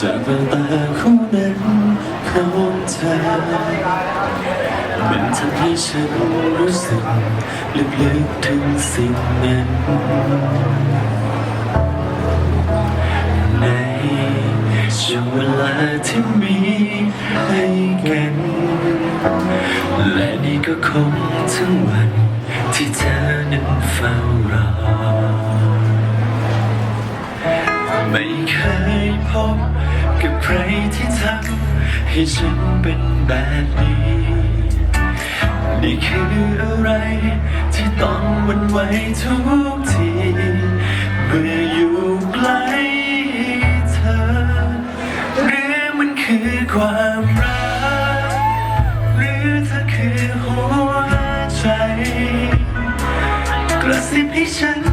จากแววตาคู่นั้นของเธอมันทำให้ฉันรู้สึกลึกๆถึงสิ่งนั้นในช่วงเวลาที่มีให้กันและนี่ก็คงทั้งวันที่เธอนั้นเฝ้ารอ ไม่เคยพบ กับใครที่ทำให้ฉันเป็นแบบนี้ นี่คืออะไรที่ต้องวันไหวทุกที เมื่ออยู่ใกล้เธอ หรือมันคือความรัก หรือเธอคือหัวใจ กระซิบให้ฉัน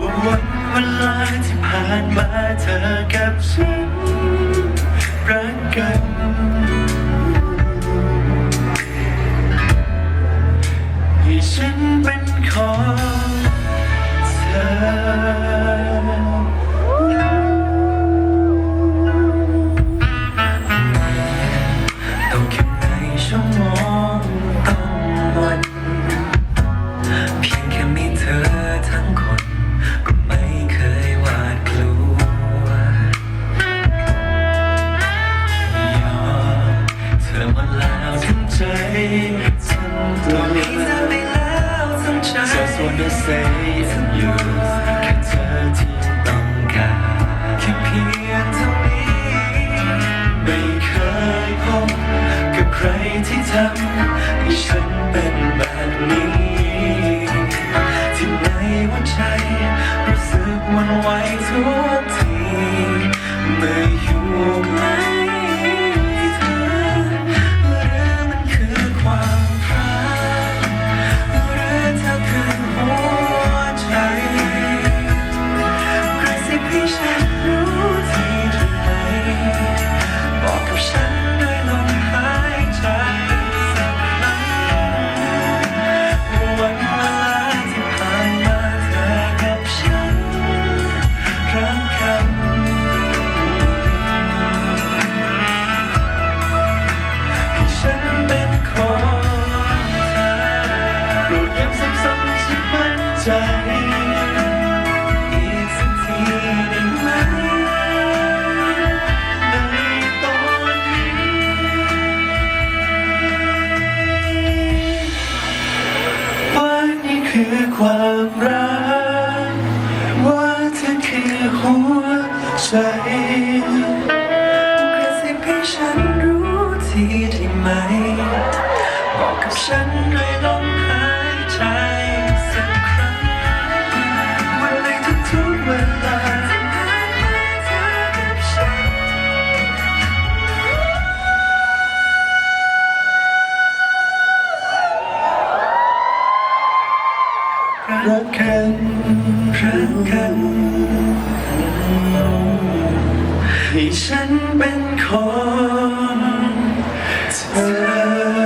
ว่าวันเวลาที่ผ่านมาเธอกับฉันรักกัน ใจ Just wanna say I'm yours แค่เธอที่ต้องการแค่เพียงเท่านี้ ไม่เคยพบกับใครที่ทำให้ฉันเป็น ใจอีกสักทีได้ไหมในตอนนี้ ว่านี่คือความรัก ว่าเธอคือหัวใจกระซิบให้ฉันรู้ทีได้ไหม บอกกับฉัน รักกันรักกันให้ฉันเป็นคนเธอ